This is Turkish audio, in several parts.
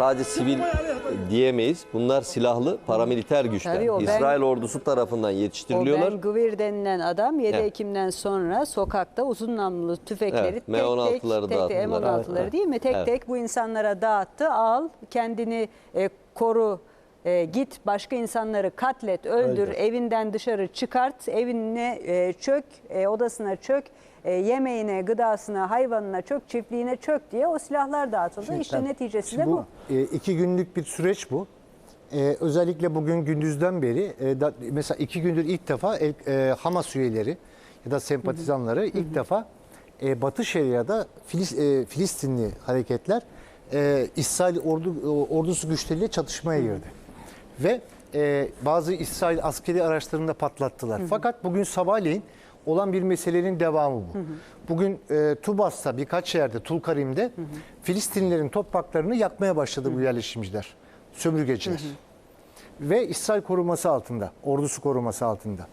sadece sivil diyemeyiz. Bunlar silahlı paramiliter güçler. Tabii o ben- İsrail ordusu tarafından O yetiştiriliyorlar. Ben Gvir denilen adam 7 Evet. Ekim'den sonra sokakta uzun namlulu tüfekleri Evet, tek tek, M16'ları tek tek dağıttılar. M16'ları Evet. değil mi? Tek Evet. tek bu insanlara dağıttı. Al kendini e, koru e, git başka insanları katlet, öldür, evinden dışarı çıkart, evine e, çök, e, odasına çök, e, yemeğine, gıdasına, hayvanına çök, çiftliğine çök diye o silahlar dağıtıldı. işte Tabii. neticesi Şimdi de bu. e, iki günlük bir süreç bu. E, özellikle bugün gündüzden beri e, da- mesela iki gündür ilk defa el- e, Hamas üyeleri ya da sempatizanları ilk defa e, Batı Şeria'da Filis- e, Filistinli hareketler e, İsrail ordu, ordusu güçleriyle çatışmaya girdi. Ve e, bazı İsrail askeri araçlarını da patlattılar. Fakat bugün sabahleyin olan bir meselenin devamı bu. Bugün e, Tubas'ta birkaç yerde Tulkarim'de Filistinlilerin topraklarını yakmaya başladı bu yerleşimciler. Sömürgeciler. Ve İsrail koruması altında, ordusu koruması altında.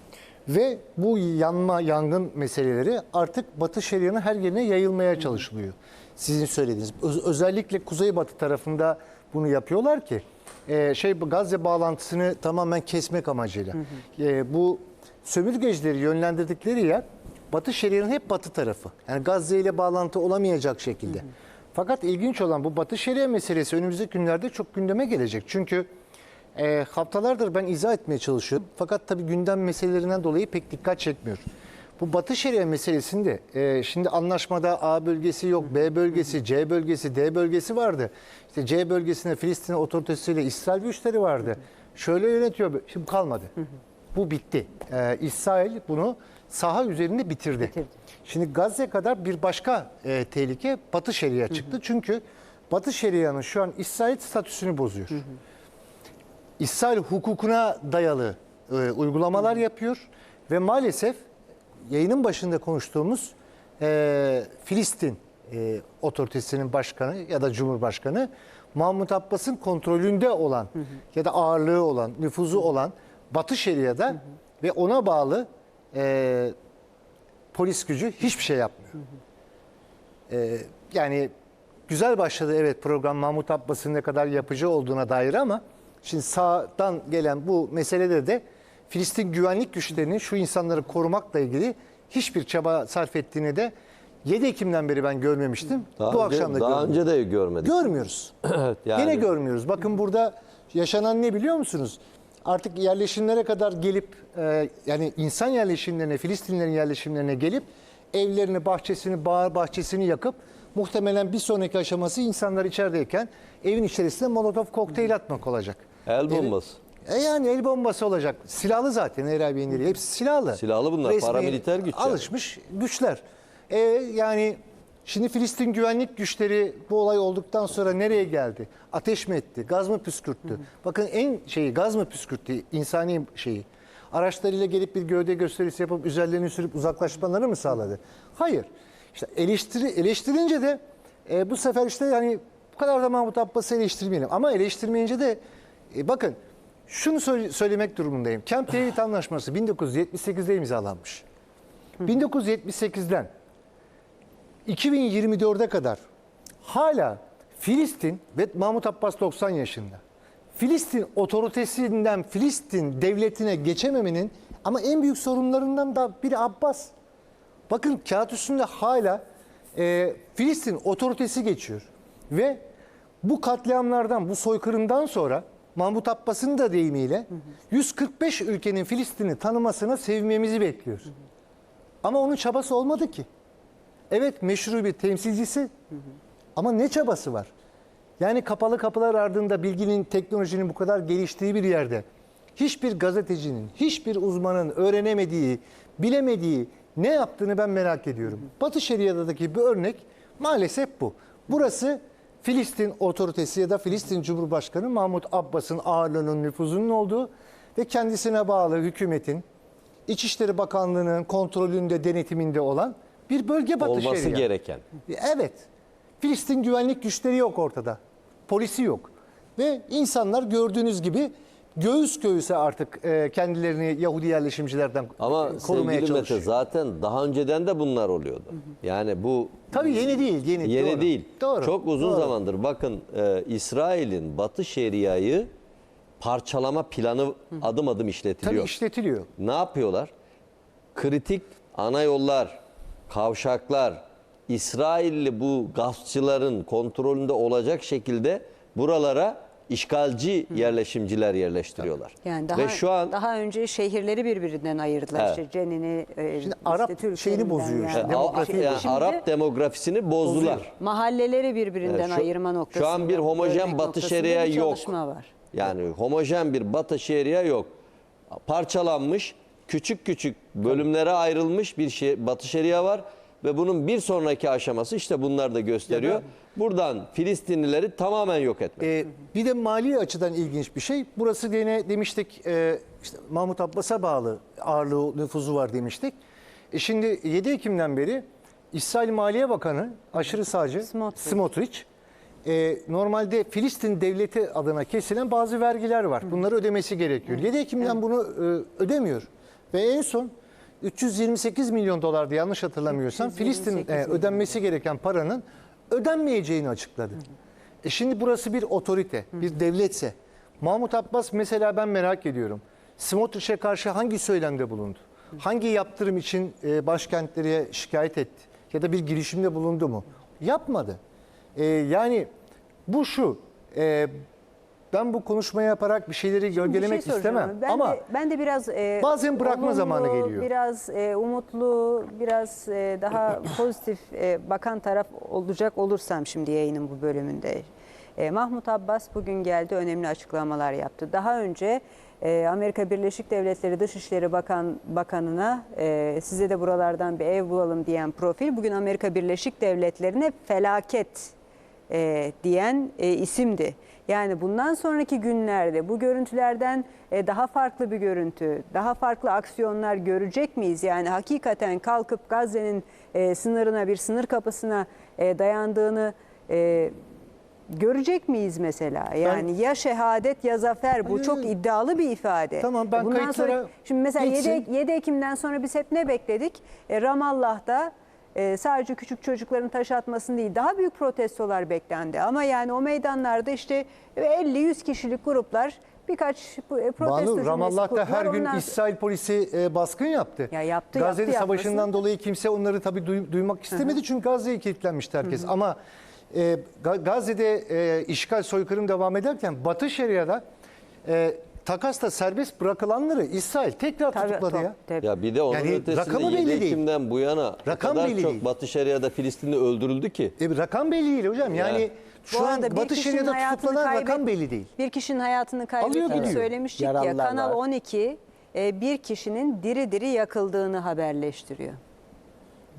Ve bu yanma, yangın meseleleri artık Batı Şeria'nın her yerine yayılmaya çalışılıyor. Sizin söylediğiniz. Öz- özellikle Kuzeybatı tarafında bunu yapıyorlar ki e, şey Gazze bağlantısını tamamen kesmek amacıyla. E, bu sömürgecileri yönlendirdikleri yer Batı Şeria'nın hep batı tarafı. Yani Gazze ile bağlantı olamayacak şekilde. Fakat ilginç olan bu Batı Şeria meselesi önümüzdeki günlerde çok gündeme gelecek. Çünkü e, haftalardır ben izah etmeye çalışıyorum. Fakat tabii gündem meselelerinden dolayı pek dikkat çekmiyor. Bu Batı Şeria meselesinde e, şimdi anlaşmada A bölgesi yok, B bölgesi, C bölgesi, D bölgesi vardı. İşte C bölgesinde Filistin otoritesiyle İsrail güçleri vardı. Şöyle yönetiyor. Şimdi kalmadı. Bu bitti. E, İsrail bunu saha üzerinde bitirdi. Bitirdi. Şimdi Gazze kadar bir başka e, tehlike Batı Şeria çıktı. Çünkü Batı Şeria'nın şu an İsrail statüsünü bozuyor. İsrail hukukuna dayalı e, uygulamalar yapıyor ve maalesef yayının başında konuştuğumuz e, Filistin e, otoritesinin başkanı ya da cumhurbaşkanı Mahmut Abbas'ın kontrolünde olan ya da ağırlığı olan, nüfuzu olan Batı Şeria'da ve ona bağlı e, polis gücü hiçbir şey yapmıyor. Ee, yani güzel başladı evet program Mahmut Abbas'ın ne kadar yapıcı olduğuna dair ama şimdi sağdan gelen bu meselede de Filistin güvenlik güçlerinin şu insanları korumakla ilgili hiçbir çaba sarf ettiğini de 7 Ekim'den beri ben görmemiştim. Daha bu önce, akşam da daha önce de görmedik. Görmüyoruz. yani- Yine görmüyoruz. Bakın burada yaşanan ne biliyor musunuz? Artık yerleşimlere kadar gelip e, yani insan yerleşimlerine, Filistinlerin yerleşimlerine gelip evlerini, bahçesini, bağ bahçesini yakıp muhtemelen bir sonraki aşaması insanlar içerideyken evin içerisinde molotof kokteyl atmak olacak. El bombası. E yani el bombası olacak. Silahlı zaten Eray Bey'in dediği. Hepsi silahlı. Silahlı bunlar, paramiliter güç yani. Alışmış güçler. E yani şimdi Filistin güvenlik güçleri bu olay olduktan sonra nereye geldi? Ateş mi etti? Gaz mı püskürttü? Bakın en şeyi gaz mı püskürttü? insani şeyi. Araçlarıyla gelip bir gövde gösterisi yapıp üzerlerini sürüp uzaklaşmalarını mı sağladı? Hayır. İşte eleştiri, eleştirince de e, bu sefer işte yani bu kadar da Mahmut Abbas'ı eleştirmeyelim. Ama eleştirmeyince de e, bakın şunu söyle- söylemek durumundayım. Camp David Anlaşması 1978'de imzalanmış. 1978'den 2024'e kadar hala Filistin ve Mahmut Abbas 90 yaşında. Filistin otoritesinden Filistin devletine geçememenin ama en büyük sorunlarından da biri Abbas. Bakın kağıt üstünde hala e, Filistin otoritesi geçiyor. Ve bu katliamlardan, bu soykırımdan sonra Mahmut Abbas'ın da deyimiyle 145 ülkenin Filistin'i tanımasına sevmemizi bekliyor. Ama onun çabası olmadı ki. Evet meşru bir temsilcisi ama ne çabası var? Yani kapalı kapılar ardında bilginin, teknolojinin bu kadar geliştiği bir yerde hiçbir gazetecinin, hiçbir uzmanın öğrenemediği, bilemediği ne yaptığını ben merak ediyorum. Batı Şeria'daki bir örnek maalesef bu. Burası Filistin otoritesi ya da Filistin Cumhurbaşkanı Mahmut Abbas'ın ağırlığının, nüfuzunun olduğu ve kendisine bağlı hükümetin İçişleri Bakanlığı'nın kontrolünde, denetiminde olan bir bölge Batı Olması Şeria. gereken. Evet. Filistin güvenlik güçleri yok ortada. Polisi yok. Ve insanlar gördüğünüz gibi göğüs göğüse artık e, kendilerini Yahudi yerleşimcilerden Ama korumaya sevgili Mete çalışıyor. zaten daha önceden de bunlar oluyordu. Yani bu Tabii yeni değil, yeni. yeni doğru. değil. Doğru. Çok uzun doğru. zamandır bakın e, İsrail'in Batı Şeria'yı parçalama planı adım adım Tabii işletiliyor. işletiliyor. Ne yapıyorlar? Kritik ana yollar, kavşaklar, İsrailli bu gaspçıların kontrolünde olacak şekilde buralara işgalci yerleşimciler yerleştiriyorlar. Yani daha Ve şu an daha önce şehirleri birbirinden ayırdılar. Evet. İşte Cenin'i, e, Şimdi işte Arap Türklerinden şeyini bozuyor işte, e, demografi yani Şimdi Arap demografisini bozdular. mahalleleri birbirinden Evet, şu- ayırma noktasında. şu an bir homojen Batı Şeria yok. var. Yani homojen bir Batı Şeria yok. Parçalanmış, küçük küçük bölümlere ayrılmış bir şey, Batı Şeria var ve bunun bir sonraki aşaması işte bunlar da gösteriyor. Buradan Filistinlileri tamamen yok etmek. Ee, bir de mali açıdan ilginç bir şey. Burası gene demiştik e, işte Mahmut Abbas'a bağlı ağırlığı nüfuzu var demiştik. E şimdi 7 Ekim'den beri İsrail Maliye Bakanı aşırı sağcı Smotrich. Smotrich e, normalde Filistin devleti adına kesilen bazı vergiler var. Bunları ödemesi gerekiyor. 7 Ekim'den bunu e, ödemiyor. Ve en son 328 milyon dolardı yanlış hatırlamıyorsam 328 Filistin e, ödenmesi gereken paranın ödenmeyeceğini açıkladı. E şimdi burası bir otorite, bir devletse. Mahmut Abbas mesela ben merak ediyorum. Smotrich'e karşı hangi söylemde bulundu? Hangi yaptırım için e, başkentlere şikayet etti? Ya da bir girişimde bulundu mu? Yapmadı. E, yani bu şu, e, ben bu konuşmayı yaparak bir şeyleri şey gölgelemek soracağım istemem. Ben ama de, ben de biraz e, bazen bırakma olumlu, zamanı geliyor. Biraz e, umutlu, biraz e, daha pozitif e, bakan taraf olacak olursam şimdi yayının bu bölümünde. E, Mahmut Abbas bugün geldi önemli açıklamalar yaptı. Daha önce e, Amerika Birleşik Devletleri Dışişleri Bakan Bakanına e, size de buralardan bir ev bulalım diyen profil bugün Amerika Birleşik Devletleri'ne felaket e, diyen e, isimdi. Yani bundan sonraki günlerde bu görüntülerden e, daha farklı bir görüntü, daha farklı aksiyonlar görecek miyiz? Yani hakikaten kalkıp Gazze'nin e, sınırına bir sınır kapısına e, dayandığını e, görecek miyiz mesela? Yani ya şehadet ya zafer bu Hayır, çok iddialı bir ifade. Tamam, ben Bundan kayıtlara sonra, şimdi mesela 7, geçsin. 7 Ekim'den sonra biz hep ne bekledik? E, Ramallah'ta e, sadece küçük çocukların taş atmasını değil daha büyük protestolar beklendi. Ama yani o meydanlarda işte 50-100 kişilik gruplar birkaç e, protesto Banu Ramallah'ta her gün Ondan- İsrail polisi e, baskın yaptı. Ya yaptı, Gazze'de yaptı, savaşından yapmasın. dolayı kimse onları tabii duy- duymak istemedi çünkü Gazze'ye kilitlenmişti herkes. Ama e, Ga- Gazze'de e, işgal soykırım devam ederken Batı Şeria'da e, takasla serbest bırakılanları İsrail tekrar Tabii, tutukladı tabii, ya. tabii. Ya bir de onun Yani ötesinde rakamı 7 belli değil. Ekim'den bu yana o Rakam kadar belli çok değil. Batı Şeria'da Filistinli öldürüldü ki. E, rakam belli değil hocam. Yani Ya. Bu şu an arada bir Batı kişinin Şeria'da hayatını tutuklanan kaybet- rakam belli değil. Bir kişinin hayatını kaybettiğini gidiyor. söylemiştik ya. Yaralılar Kanal var. 12 e, bir kişinin diri diri yakıldığını haberleştiriyor.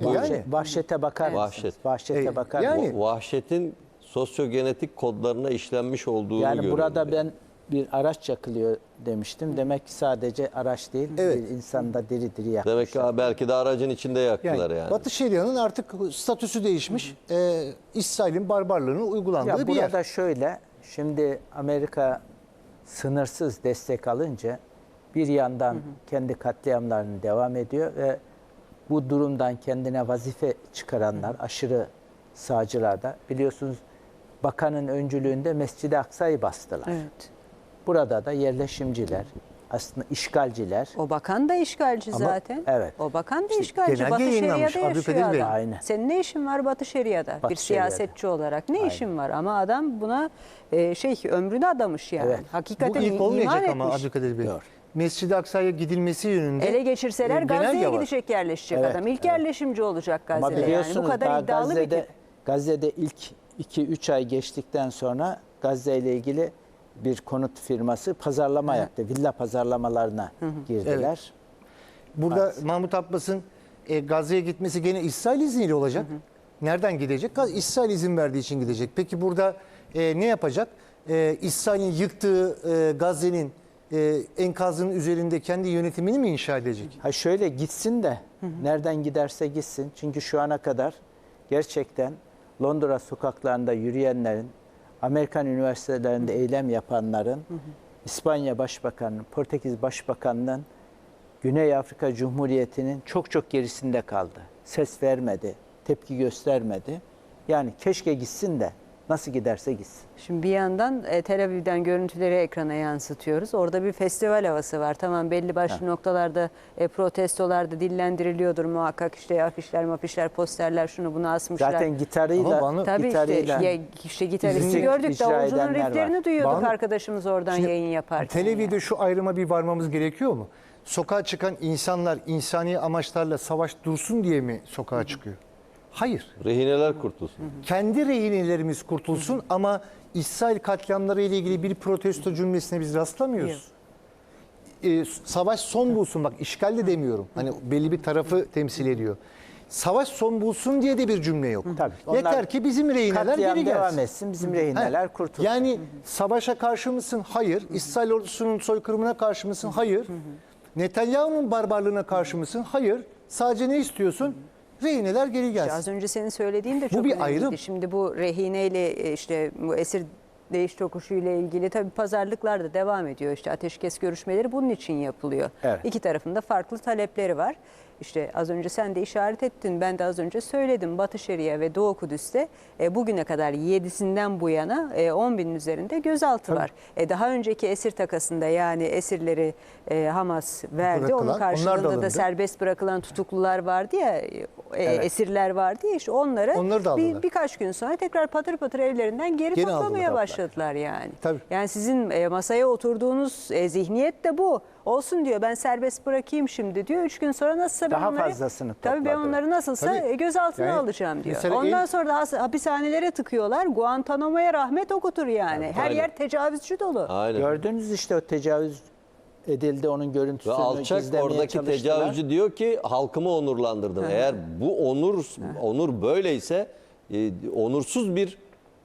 Yani. Vahşet- vahşete bakar mısınız? Vahşet. Vahşete E, bakar yani- mısınız? O vahşetin sosyogenetik kodlarına işlenmiş olduğunu Yani görüyorum. burada ben bir araç yakılıyor demiştim. Demek ki sadece araç değil, Evet. bir insan da diri diri yakmışlar. Demek ki belki de aracın içinde yaktılar yani. Batı Şeria'nın artık statüsü değişmiş. E, İsrail'in barbarlığının uygulandığı Ya bir yer. burada şöyle, şimdi Amerika sınırsız destek alınca bir yandan kendi katliamlarını devam ediyor ve bu durumdan kendine vazife çıkaranlar, aşırı sağcılar da biliyorsunuz bakanın öncülüğünde Mescid-i Aksa'yı bastılar. Evet. Burada da yerleşimciler, aslında işgalciler, O bakan da işgalci Ama- zaten. Evet. O bakan da İşte işgalci. Batı Şeria'da yaşıyor adam. Aynen. Senin ne işin var Batı Şeria'da? Batı bir siyasetçi olarak ne Aynen. işin var? Ama adam buna e, şey ömrünü adamış yani. Evet. Hakikaten Bu ilk iman olmayacak ama etmiş. Abdülkadir Bey. Doğru. Mescid-i Aksa'ya gidilmesi yönünde Ele geçirseler e, Gazze'ye var. gidecek yerleşecek Evet, adam. İlk evet. yerleşimci olacak Ama Gazze'de yani. Bu kadar daha iddialı bir Gazze'de, tip. Gazze'de ilk 2-3 ay geçtikten sonra Gazze ile ilgili bir konut firması pazarlama yaptı. Villa pazarlamalarına girdiler. Burada Mahmut Abbas'ın e, Gazze'ye gitmesi gene İsrail izniyle olacak. Nereden gidecek? İsrail izin verdiği için gidecek. Peki burada e, ne yapacak? E, İsrail'in yıktığı e, Gazze'nin e, enkazının üzerinde kendi yönetimini mi inşa edecek? Ha şöyle gitsin de nereden giderse gitsin. Çünkü şu ana kadar gerçekten Londra sokaklarında yürüyenlerin, Amerikan üniversitelerinde eylem yapanların İspanya Başbakanı'nın, Portekiz Başbakanı'nın Güney Afrika Cumhuriyeti'nin çok çok gerisinde kaldı. Ses vermedi, tepki göstermedi. Yani keşke gitsin de nasıl giderse gitsin. Şimdi bir yandan e, Tel Aviv'den görüntüleri ekrana yansıtıyoruz. Orada bir festival havası var. Tamam belli başlı noktalarda e, protestolar da dillendiriliyordur muhakkak. İşte afişler, mafişler, posterler şunu bunu asmışlar. Zaten gitarıyla, Ama bana- Tabii işte, gitarıyla ya, işte gitaristi gördük. Davulcunun rifflerini duyuyorduk Banu- arkadaşımız oradan Şimdi yayın yaparken. Televizyonda şu ayrıma bir varmamız gerekiyor mu? Sokağa çıkan insanlar insani amaçlarla savaş dursun diye mi sokağa çıkıyor? Hayır. Rehineler kurtulsun. Kendi rehinelerimiz kurtulsun ama İsrail katliamları ile ilgili bir protesto cümlesine biz rastlamıyoruz. Ee, savaş son bulsun bak işgal de demiyorum. Hani belli bir tarafı temsil ediyor. Savaş son bulsun diye de bir cümle yok. Tabii. Onlar Yeter ki bizim rehineler katliam geri devam gelsin. etsin, bizim rehineler kurtulsun. Yani savaşa karşı mısın? Hayır. İsrail ordusunun soykırımına karşı mısın? Hayır. Netanyahu'nun barbarlığına karşı mısın? Hayır. Sadece ne istiyorsun? Rehineler geri gelsin. az önce senin söylediğin de Bu çok bir önemliydi. ayrım. Şimdi bu rehineyle e, işte bu esir değiş tokuşu ile ilgili tabii pazarlıklar da devam ediyor. İşte ateşkes görüşmeleri bunun için yapılıyor. Evet. İki tarafın da farklı talepleri var. İşte az önce sen de işaret ettin. Ben de az önce söyledim. Batı Şeria ve Doğu Kudüs'te e, bugüne kadar 7'sinden bu yana e, 10 binin üzerinde gözaltı var. E, daha önceki esir takasında yani esirleri e, Hamas verdi. Bırakılan, Onun da karşılığında da alındı. serbest bırakılan tutuklular vardı ya, e, esirler vardı ya işte onları Onları da bir, birkaç gün sonra tekrar patır patır evlerinden geri, Geri toplamaya başladılar yani. Tabii. Yani sizin e, masaya oturduğunuz e, zihniyet de bu. Olsun diyor ben serbest bırakayım şimdi diyor. Üç gün sonra nasılsa ben Daha onları, fazlasını tabii ben topladı. onları nasılsa Tabii. gözaltına Yani alacağım diyor. mesela Ondan en- sonra da has- hapishanelere tıkıyorlar. Guantanamo'ya rahmet okutur yani. Her aynen. yer tecavüzcü dolu. Aynen. Gördünüz işte o tecavüz edildi onun Ve görüntüsünü alçak gizlemeye oradaki çalıştılar. tecavüzcü diyor ki halkımı onurlandırdım. Eğer bu onur onur böyleyse e, onursuz bir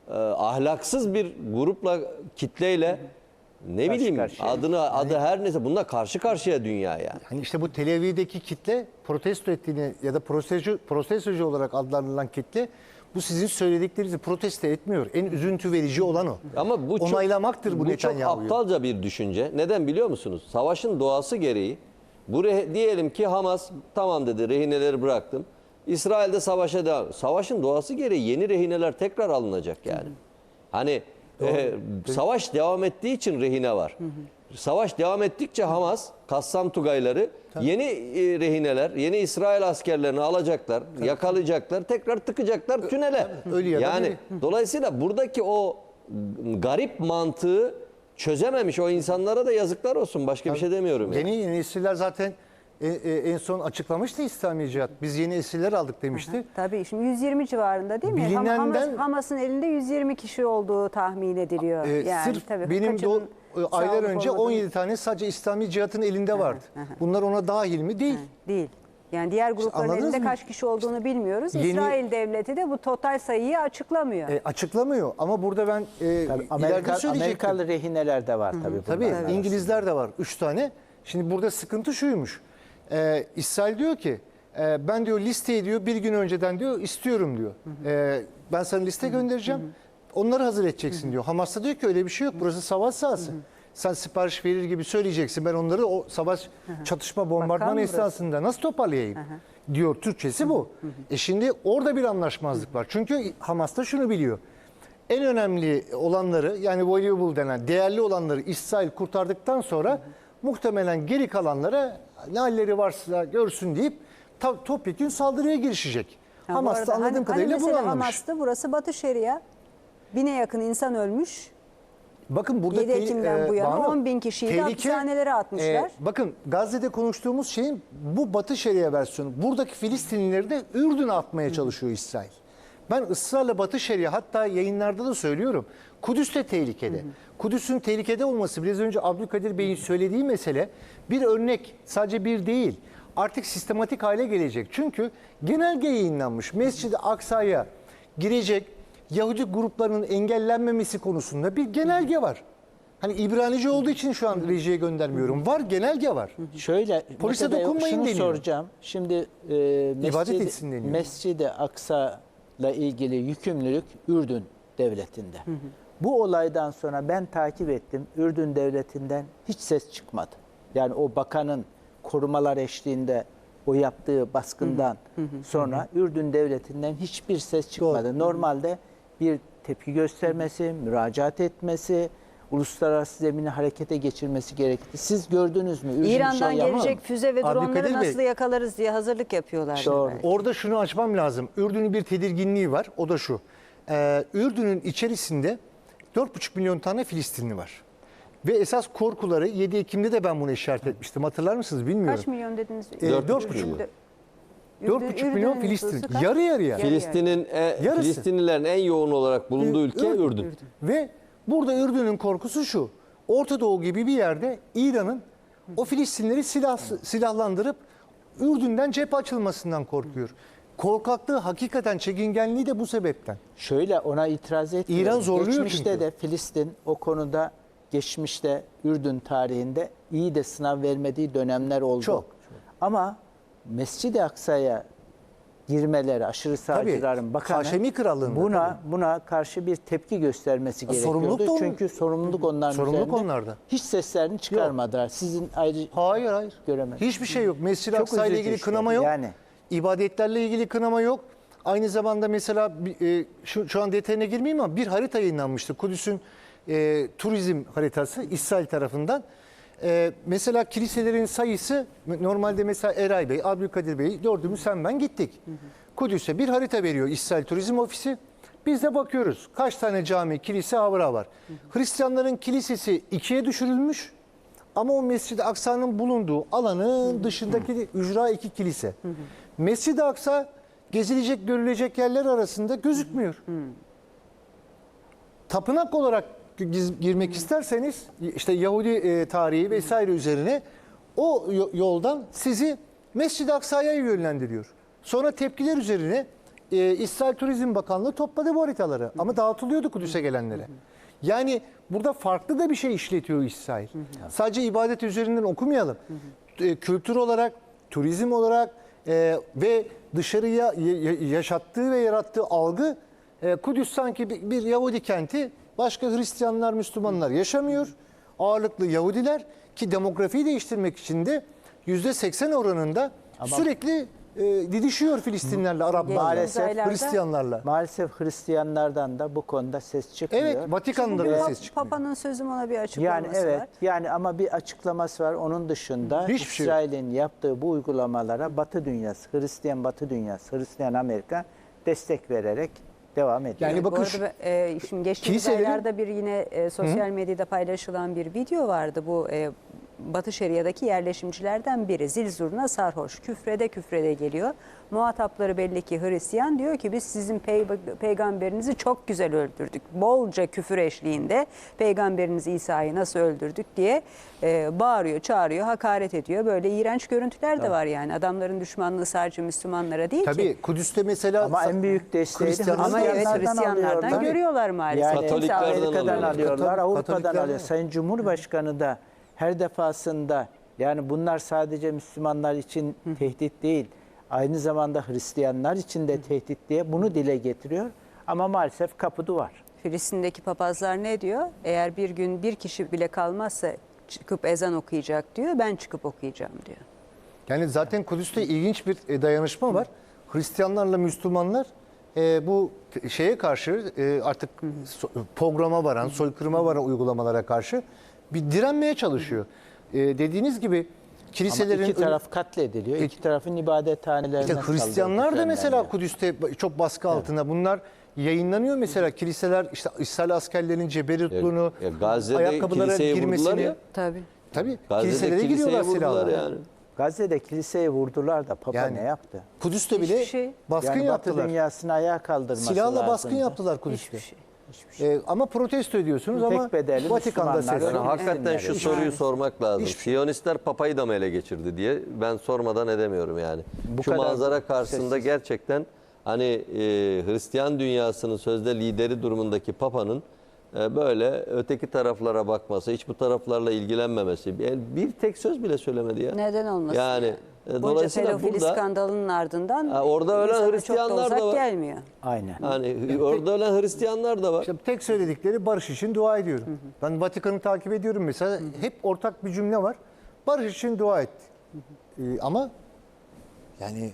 e, ahlaksız bir grupla kitleyle ne Karşı bileyim karşıya. adını adı her neyse bununla karşı karşıya dünya yani. Hani işte bu Tel Aviv'deki kitle protesto ettiğini ya da protesto, protestocu olarak adlandırılan kitle bu sizin söylediklerinizi protesto etmiyor. En üzüntü verici olan o. Ama bu çok, Onaylamaktır bu, bu çok Netanyahu'yu. aptalca bir düşünce. Neden biliyor musunuz? Savaşın doğası gereği bu diyelim ki Hamas tamam dedi rehineleri bıraktım. İsrail'de savaşa devam. Savaşın doğası gereği yeni rehineler tekrar alınacak yani. Hani e, savaş devam ettiği için rehine var. Savaş devam ettikçe Hamas, Kassam Tugayları yeni e, rehineler, yeni İsrail askerlerini alacaklar, yakalayacaklar, tekrar tıkacaklar tünele. öyle ya yani dolayısıyla buradaki o garip mantığı çözememiş o insanlara da yazıklar olsun. Başka bir şey demiyorum. yani. Yeni yeni esirler zaten e, e, en son açıklamıştı İslami Cihat. Biz yeni esirler aldık demişti. Tabii şimdi 120 civarında değil mi? Bilinenden- Hamas, Hamas'ın elinde 120 kişi olduğu tahmin ediliyor. Ee, yani sırf tabii benim de e, aylar önce olmadığını- 17 tane sadece İslami Cihat'ın elinde vardı. Bunlar ona dahil mi? Değil. Değil. Yani diğer grupların anladınız elinde mı? kaç kişi olduğunu bilmiyoruz. Yeni- İsrail devleti de bu total sayıyı açıklamıyor. E, açıklamıyor ama burada ben e, Tabii ileride Amerika. Amerikalı rehineler de var tabii. Tabii bunların arasında. İngilizler de var. Üç tane. Şimdi burada sıkıntı şuymuş. Ee, İsrail diyor ki e, ben diyor listeyi diyor bir gün önceden diyor istiyorum diyor. Ee, ben sana liste göndereceğim. Onları hazır edeceksin diyor. Hamas da diyor ki öyle bir şey yok. Burası savaş sahası. Sen sipariş verir gibi söyleyeceksin. Ben onları o savaş çatışma bombardıman esnasında nasıl toparlayayım? diyor. Türkçesi bu. E şimdi orada bir anlaşmazlık var. Çünkü Hamas da şunu biliyor. En önemli olanları yani valuable denen değerli olanları İsrail kurtardıktan sonra muhtemelen geri kalanlara ne halleri varsa görsün deyip topyekun saldırıya girişecek. Bu Hamas arada da anladığım hani- kadarıyla hani bunu anlamış. Hamas'tı burası Batı Şeria. Bine yakın insan ölmüş. Bakın burada 7 te- Ekim'den bu yana Banu, 10 bin kişiyi de tehlike- hapishanelere atmışlar. bakın Gazze'de konuştuğumuz şeyin bu Batı Şeria versiyonu. Buradaki Filistinlileri de Ürdün'e atmaya çalışıyor İsrail. Ben ısrarla Batı Şeria hatta yayınlarda da söylüyorum. Kudüs de tehlikede. Kudüs'ün tehlikede olması biraz önce Abdülkadir Bey'in söylediği mesele bir örnek sadece bir değil. Artık sistematik hale gelecek. Çünkü genelge yayınlanmış. Mescid-i Aksa'ya girecek Yahudi gruplarının engellenmemesi konusunda bir genelge var. Hani İbranice olduğu için şu an rejiye göndermiyorum. Var genelge var. Şöyle Polise mesela dokunmayın şunu deniyor. soracağım. Şimdi e, İbadet etsin deniyor. Mescid-i Aksa'la ilgili yükümlülük Ürdün devletinde. Bu olaydan sonra ben takip ettim. Ürdün devletinden hiç ses çıkmadı. Yani o bakanın korumalar eşliğinde o yaptığı baskından sonra Ürdün devletinden hiçbir ses çıkmadı. Normalde bir tepki göstermesi, müracaat etmesi, uluslararası zemini harekete geçirmesi gerekti. Siz gördünüz mü? Ürdün İran'dan şey mı? gelecek füze ve dronları Bey. nasıl yakalarız diye hazırlık yapıyorlar. Doğru. belki. Orada şunu açmam lazım. Ürdün'ün bir tedirginliği var. O da şu. Ee, Ürdün'ün içerisinde 4,5 milyon tane Filistinli var. Ve esas korkuları 7 Ekim'de de ben bunu işaret etmiştim. Hatırlar mısınız bilmiyorum. Kaç milyon dediniz? Ee, Dört dört buçuk buçuk- milyon. 4,5 milyon Filistin. nüfusu kaç? Yarı yarıya. Filistin'in e. Filistinlilerin en yoğun olarak bulunduğu ülke Ürdün. Ürdün. Ve burada Ürdün'ün korkusu şu. Orta Doğu gibi bir yerde İran'ın o Filistinleri silah, silahlandırıp Ürdün'den cephe açılmasından korkuyor. Korkaklığı hakikaten çekingenliği de bu sebepten. Şöyle ona itiraz etmiyorum. İran zorluyor Geçmişte çünkü. de Filistin o konuda geçmişte Ürdün tarihinde iyi de sınav vermediği dönemler oldu. Çok, Ama Mescid-i Aksa'ya girmeleri aşırı sağcıların bakanı Haşemi Krallığı'nda buna buna karşı bir tepki göstermesi Ha, sorumluluk gerekiyordu. da onun- Çünkü sorumluluk onların Sorumluluk üzerinde. onlarda. Hiç seslerini çıkarmadılar. Sizin ayrı Hayır hayır. Göremedim. Hiçbir şey yok. Mescid-i Çok Aksa ile üzücü ilgili işte. kınama yok. Yani. İbadetlerle ilgili kınama yok. Aynı zamanda mesela e, şu, şu an detayına girmeyeyim ama bir harita yayınlanmıştı. Kudüs'ün e, turizm haritası İsrail tarafından. E, mesela kiliselerin sayısı normalde mesela Eray Bey, Abdülkadir Bey dördümüz sen ben gittik. Kudüs'e bir harita veriyor İsrail Turizm Ofisi. Biz de bakıyoruz kaç tane cami, kilise, avra var. Hristiyanların kilisesi ikiye düşürülmüş. Ama o Mescid-i Aksa'nın bulunduğu alanın dışındaki ücra iki kilise. Mescid-i Aksa gezilecek, görülecek yerler arasında gözükmüyor. Tapınak olarak girmek isterseniz işte Yahudi e, tarihi vesaire üzerine o yo- yoldan sizi Mescid-i Aksa'ya yönlendiriyor. Sonra tepkiler üzerine e, İsrail Turizm Bakanlığı topladı bu haritaları ama dağıtılıyordu Kudüs'e gelenlere. Yani burada farklı da bir şey işletiyor İsrail. Sadece ibadet üzerinden okumayalım. E, kültür olarak, turizm olarak e, ve dışarıya ya- ya- yaşattığı ve yarattığı algı e, Kudüs sanki bir, bir Yahudi kenti. Başka Hristiyanlar, Müslümanlar yaşamıyor. Ağırlıklı Yahudiler ki demografiyi değiştirmek için de %80 oranında sürekli e, didişiyor Filistinlerle, Araplarla, Maalesef aylarda- Hristiyanlarla. maalesef Hristiyanlardan da bu konuda ses çıkmıyor. Evet, Vatikan'da Pap- ses çıkmıyor. Papa'nın sözüm ona bir açıklaması Yani evet var. yani ama bir açıklaması var. Onun dışında Hiçbir şey yok. İsrail'in yaptığı bu uygulamalara Batı dünyası, Hristiyan Batı dünyası, Hristiyan Amerika destek vererek devam ediyor. Yani Bu bakın arada şu- ben, e, şimdi geçtiğimiz Kiliselerin- aylarda bir yine e, sosyal medyada paylaşılan bir video vardı. Bu e, Batı Şeria'daki yerleşimcilerden biri zil zurna sarhoş küfrede küfrede geliyor. Muhatapları belli ki Hristiyan diyor ki biz sizin pey- peygamberinizi çok güzel öldürdük. Bolca küfür eşliğinde peygamberiniz İsa'yı nasıl öldürdük diye e, bağırıyor, çağırıyor, hakaret ediyor. Böyle iğrenç görüntüler de var yani. Adamların düşmanlığı sadece Müslümanlara değil ki. Tabii Kudüs'te mesela Ama en büyük desteği de Hristiyanlar- Ama evet Hristiyanlardan Hristiyanlardan görüyorlar maalesef. Yani Katoliklerden Amerika'dan alıyorlar. Avrupa'dan alıyor. Sayın Cumhurbaşkanı da her defasında yani bunlar sadece Müslümanlar için tehdit değil, aynı zamanda Hristiyanlar için de tehdit diye bunu dile getiriyor. Ama maalesef kapı duvar. Filistin'deki papazlar ne diyor? Eğer bir gün bir kişi bile kalmazsa çıkıp ezan okuyacak diyor. Ben çıkıp okuyacağım diyor. Yani zaten Kudüs'te ilginç bir e, dayanışma var. Hristiyanlarla Müslümanlar e, bu şeye karşı e, artık so- pogroma varan, soykırıma varan uygulamalara karşı bir direnmeye çalışıyor. E, dediğiniz gibi kiliselerin... Ama iki taraf katlediliyor. İki tarafın ibadethanelerine İşte Hristiyanlar da mesela düzenleniyor. Kudüs'te çok baskı altında. Bunlar yayınlanıyor mesela kiliseler işte İsrail askerlerinin ceberutluğunu, Ya Gazze'de ayakkabılara girmesini. ya. Tabii. Tabii Gazze'de kiliselere kiliseye giriyorlar silahlar. yani. Gazze'de kiliseyi vurdular da Papa Yani ne yaptı? Kudüs'te Hiçbir bile şey. baskın yani Batı yaptılar. dünyasını ayağa kaldırması Silahla baskın lazımdı. yaptılar Kudüs'te. Hiçbir şey. Ee, ama protesto ediyorsunuz Tek ama bedeli Vatikan'da Müslümanlar. ses Yani yok. hakikaten şu Yani. soruyu sormak lazım. Hiçbir- Siyonistler papayı da mı ele geçirdi diye ben sormadan edemiyorum yani. Bu şu kadar manzara karşısında sessiz. gerçekten hani e, Hristiyan dünyasının sözde lideri durumundaki papanın e, böyle öteki taraflara bakması, hiç bu taraflarla ilgilenmemesi. Yani bir tek söz bile söylemedi ya. Neden olmasın? Yani Bunca pedofili burada skandalının ardından orada ölen Hristiyanlar çok da da var. gelmiyor. Aynen. hani orada ölen Hristiyanlar da var. İşte tek söyledikleri barış için dua ediyorum. Ben Vatikan'ı takip ediyorum mesela. Hep ortak bir cümle var. Barış için dua et. Ee, ama yani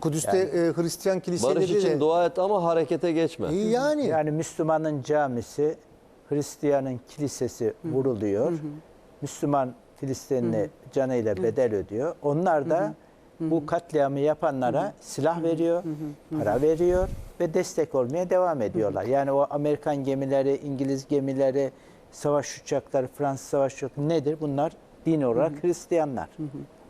Kudüs'te e, Hristiyan kiliseleri Barış için de dua et ama harekete geçme. E, yani, Yani Müslümanın camisi, Hristiyanın kilisesi vuruluyor. Müslüman Filistinli canıyla bedel ödüyor. Onlar da bu katliamı yapanlara silah veriyor, para veriyor ve destek olmaya devam ediyorlar. Yani o Amerikan gemileri, İngiliz gemileri, savaş uçakları, Fransız savaş uçakları nedir? Bunlar din olarak Hristiyanlar.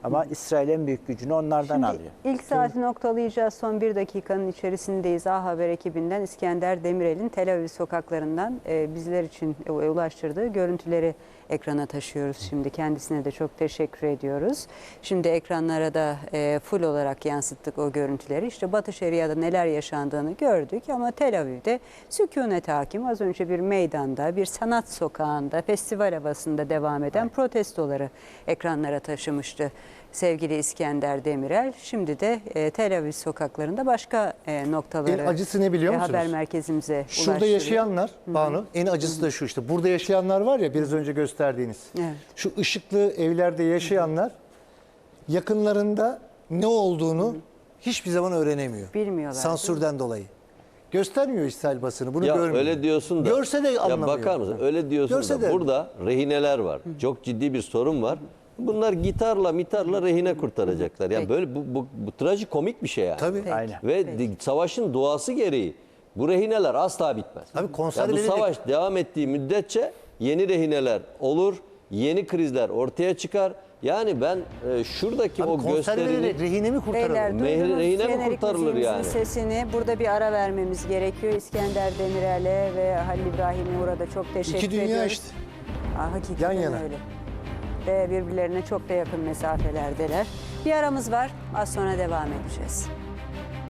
Ama İsrail en büyük gücünü onlardan Şimdi alıyor. ilk saati noktalayacağız. Son bir dakikanın içerisindeyiz. A Haber ekibinden İskender Demirel'in Tel Aviv sokaklarından e, bizler için e, ulaştırdığı görüntüleri ekrana taşıyoruz şimdi. Kendisine de çok teşekkür ediyoruz. Şimdi ekranlara da e, full olarak yansıttık o görüntüleri. İşte Batı Şeria'da neler yaşandığını gördük ama Tel Aviv'de sükunet hakim. Az önce bir meydanda, bir sanat sokağında, festival havasında devam eden protestoları ekranlara taşımıştı sevgili İskender Demirel. Şimdi de e, Tel Aviv sokaklarında başka e, noktaları En acısı ne biliyor e, musunuz? haber merkezimize Şurada yaşayanlar Banu en acısı da şu işte. Burada yaşayanlar var ya biraz önce gösterdiğiniz. Evet. Şu ışıklı evlerde yaşayanlar yakınlarında ne olduğunu hiçbir zaman öğrenemiyor. Bilmiyorlar, Sansürden dolayı. Göstermiyor İsrail basını. Bunu Ya görmüyor. öyle diyorsun da. Görse de Ya anlamıyor. bakar mısın? Öyle diyorsun Görse da. de- Burada rehineler var. Çok ciddi bir sorun var. Bunlar gitarla mitarla rehine kurtaracaklar. Yani Peki. böyle bu, bu, bu trajikomik bir şey yani. Tabii. Aynen. Ve di- savaşın doğası gereği bu rehineler asla bitmez. Tabii konser Ya bu savaş devam ettiği müddetçe yeni rehineler olur, yeni krizler ortaya çıkar. Yani ben e, şuradaki Abi o konser gösterini vererek rehine mi kurtaralım? Beyler Mehri- rehine mi kurtarılır yani? sesini. Burada bir ara vermemiz gerekiyor. İskender Demirel'e ve Halil İbrahim'e burada çok teşekkür İki dünya ediyoruz. işte. Aa, hakikaten Yan yana. öyle. Ve birbirlerine çok da yakın mesafelerdeler. Bir aramız var. Az sonra devam edeceğiz.